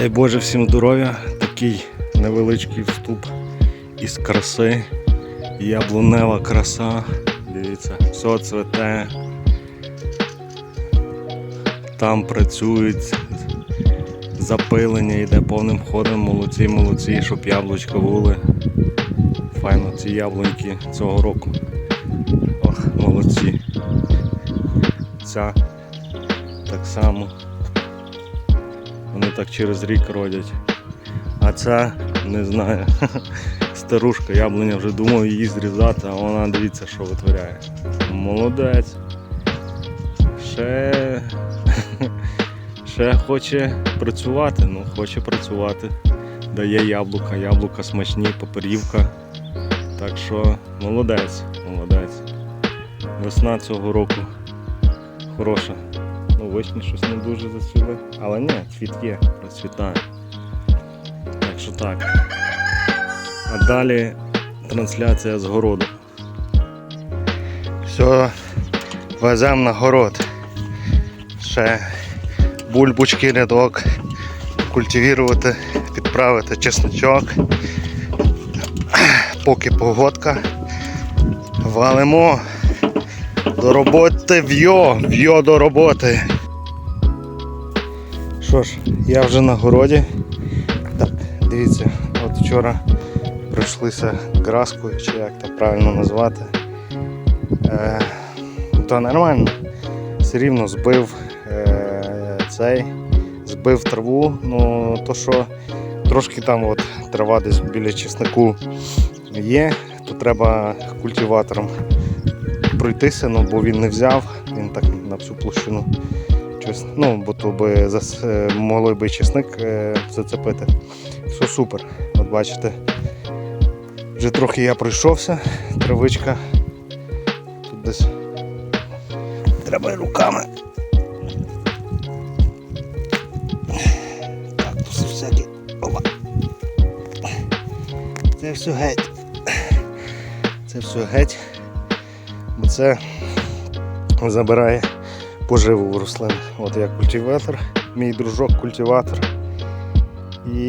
Дай Боже всім здоров'я, такий невеличкий вступ із краси. Яблунева краса. Дивіться, все цвете. Там працюють. Запилення йде повним ходом, молодці, молодці, щоб яблучка були. Файно ці яблуньки цього року. Ох, молодці. Ця так само. Вони так через рік родять. А ця, не знаю, старушка яблуня вже думав її зрізати, а вона дивіться, що витворяє. Молодець. Ще, ще хоче працювати, ну хоче працювати. Дає яблука, яблука смачні, поперівка. Так що молодець, молодець. Весна цього року хороша. Вишні щось не дуже зацвіли. Але ні, цвіт є, процвітає. Так що так. А далі трансляція з городу. Все, веземо на город. Ще бульбочки рядок, культивувати, підправити чесночок. Поки погодка. Валимо. До роботи в'йо, в'йо до роботи. Що ж, я вже на городі. Так, дивіться, от вчора пройшлися краскою, чи як це правильно назвати. Е, то нормально. Все рівно збив е, цей, збив траву, ну то що трошки там от трава десь біля чеснику є, то треба культиватором пройтися, ну, бо він не взяв, він так на всю площину щось, ну, бо то би зас, е, могло би чесник е, зацепити. Все супер. От бачите, вже трохи я пройшовся, травичка. Тут десь треба руками. Так, тут всякі. Опа. Це все геть. Це все геть бо це забирає поживу рослин. От я культиватор, мій дружок культиватор. І,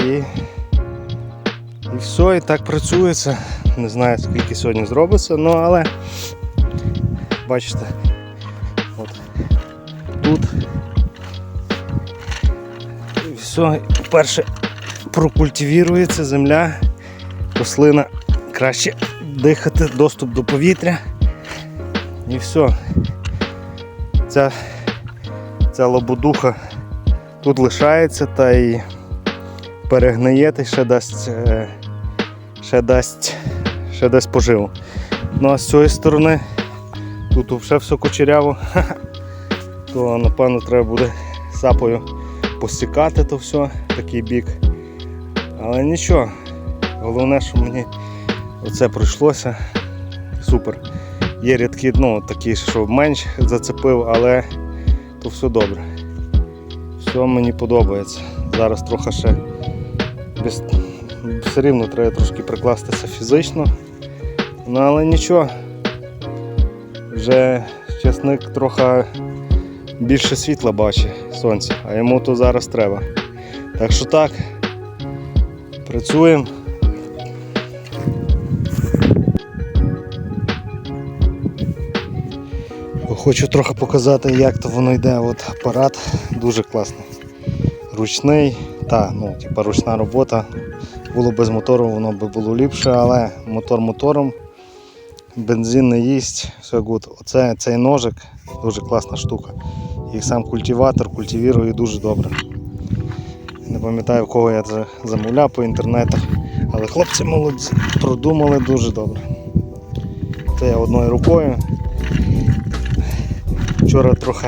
і все, і так працюється. Не знаю скільки сьогодні зробиться, ну але бачите, от тут і все, перше прокультивірується земля, рослина краще дихати, доступ до повітря. І все. Ця, ця лободуха тут лишається та й перегниє та й ще дасть, е, ще дасть, ще дасть поживу. Ну а з цієї сторони тут вже все кучеряво, то напевно треба буде сапою посікати то все, такий бік. Але нічого, головне, що мені оце пройшлося. Супер. Є рядки, ну, такі, що менш зацепив, але то все добре. Все мені подобається. Зараз трохи ще без... все рівно треба трошки прикластися фізично. Ну але нічого. Вже чесник трохи більше світла бачить сонця, а йому то зараз треба. Так що так, працюємо. Хочу трохи показати, як то воно йде. От апарат дуже класний. Ручний, та, ну, типа ручна робота. Було без мотору, воно би було ліпше, але мотор мотором. Бензин не їсть, все гуд. Оце цей ножик дуже класна штука. І сам культиватор культивірує дуже добре. Не пам'ятаю в кого я це замовляв по інтернету, але хлопці молодці продумали дуже добре. Це я одною рукою. Вчора трохи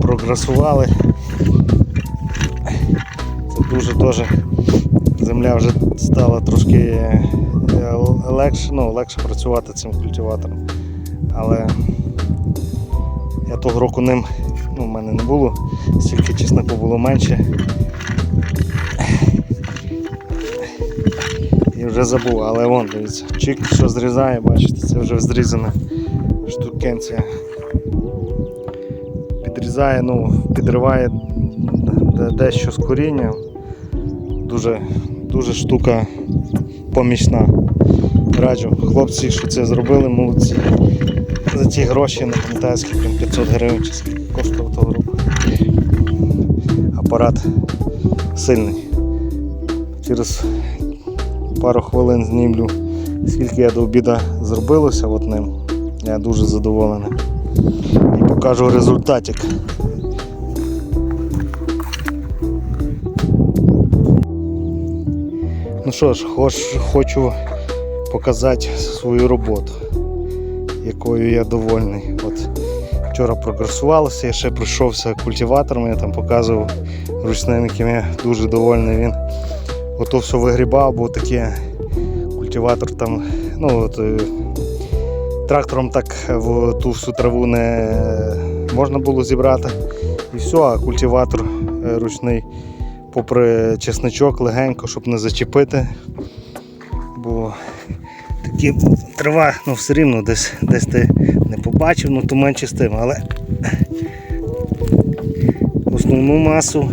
прогресували. Це дуже теж земля вже стала трошки е, легше, ну, легше працювати цим культиватором. Але я того року ним ну, в мене не було, стільки чесноку було менше. І вже забув, але вон дивіться, чик, що зрізає, бачите, це вже зрізана штукенція підрізає, ну, підриває дещо з коріння. дуже, дуже штука помічна. Раджу, хлопці, що це зробили, молодці. За ці гроші, не пам'ятаю, скільки 500 гривень чи скільки коштував того року. Апарат сильний. Через пару хвилин знімлю, скільки я до обіду зробилося от ним. Я дуже задоволений. І покажу результатик. Ну що ж, хоч, хочу показати свою роботу, якою я довольний. От вчора прогресувалося, я ще пройшовся культиватором, я там показував ручним, яким я дуже довольний. Він ото все вигрібав, бо таке культиватор там, ну от, е, трактором так в ту всю траву не можна було зібрати. І все, а культиватор е, ручний, попри чесничок, легенько, щоб не зачепити. Бо такі трава, ну все рівно десь, десь ти не побачив, ну то менше з тим, але основну масу,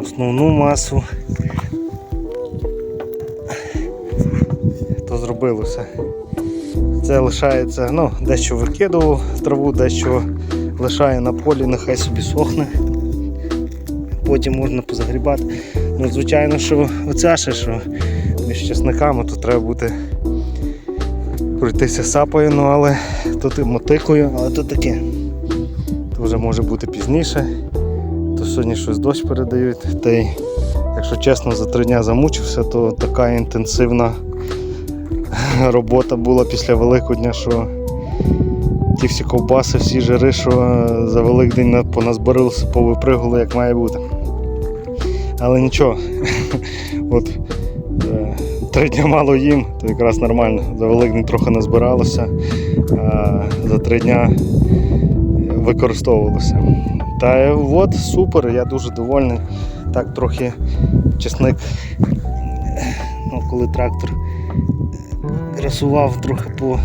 основну масу то зробилося. Це лишається, ну, дещо викидував траву, дещо лишає на полі, нехай собі сохне. Потім можна позагрібати. Ну, звичайно, що оця ще, що між часниками, то треба бути пройтися сапою, ну але тут і мотикою, але то таке. То вже може бути пізніше. То сьогодні щось дощ передають. Та й, якщо чесно, за три дня замучився, то така інтенсивна робота була після Великодня, що ті всі ковбаси, всі жири, що за Великдень на- поназбирилися, повипригали, як має бути. Але нічого. От е, три дня мало їм, то якраз нормально. За Великдень трохи назбиралося, а за три дня використовувалося. Та от супер, я дуже довольний. Так трохи чесник, ну, коли трактор красував трохи по,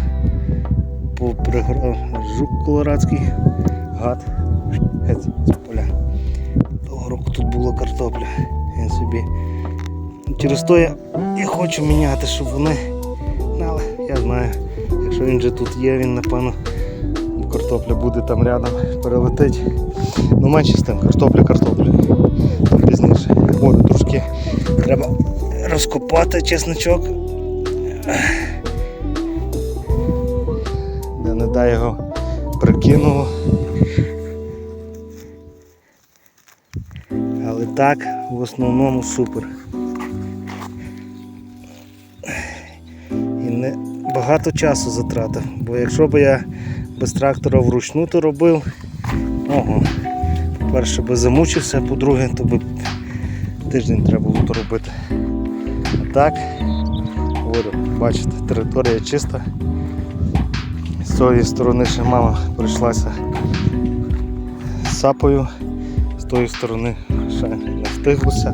по пригор... жук колорадський гад. Геть з поля. Того року тут була картопля. Він собі. Через то я і хочу міняти, щоб вони. Але я знаю, якщо він же тут є, він напевно картопля буде там рядом, перелетить. Ну менше з тим, картопля, картопля. Пізніше. Ой, трошки треба розкопати чесночок. Його прикинув. Але так, в основному супер. І не багато часу затратив, бо якщо б я без трактора вручну то робив, ого, по-перше, би замучився, а по-друге, то би тиждень треба було то робити. А так, бачите, територія чиста. З цієї сторони ще мама прийшлася сапою, з тої сторони ще не встиглося.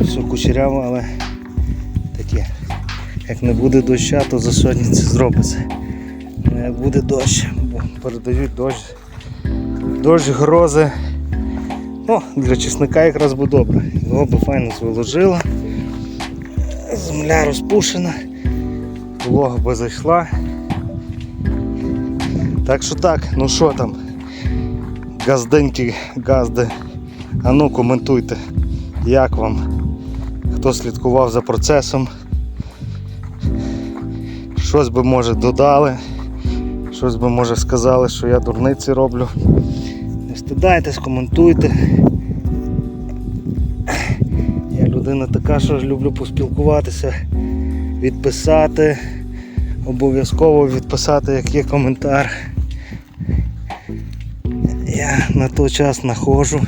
Все кучеряво, але таке. Як не буде доща, то за сьогодні це зробиться. Як буде дощ, бо передають дощ, дощ, грози. Ну, для чесника якраз буде добре. Його би файно зволожила. Земля розпушена, волога би зайшла. Так що так, ну що там, газденькі, газди. А ну коментуйте, як вам, хто слідкував за процесом. Щось би може додали, щось би може сказали, що я дурниці роблю. Не стидайтесь, коментуйте. Я людина така, що люблю поспілкуватися, відписати, обов'язково відписати, як є коментар. Я на той час знаходжу.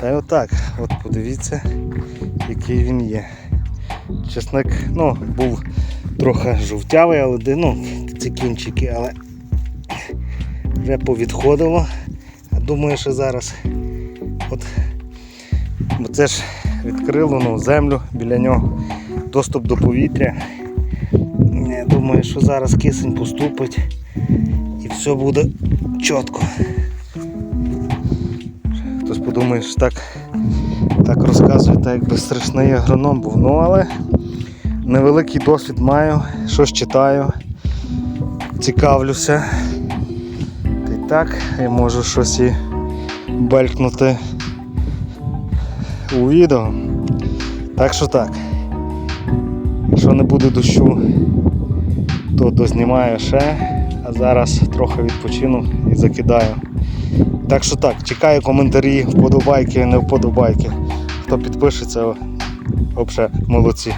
Та й отак, от подивіться, який він є. Чесник, ну, був трохи жовтявий, але ну, ці кінчики, але вже повідходило. Думаю, що зараз от, бо це ж відкрило ну, землю біля нього, доступ до повітря. Я думаю, що зараз кисень поступить і все буде чітко. Хтось подумає, що так Так розказую, так якби страшний агроном був. Ну але невеликий досвід маю, щось читаю, цікавлюся. Та й так я можу щось і белькнути у відео. Так що так. Якщо не буде дощу, то дознімаю ще, а зараз трохи відпочину і закидаю. Так що так, чекаю коментарі, вподобайки, не вподобайки. Хто підпишеться, взагалі молодці.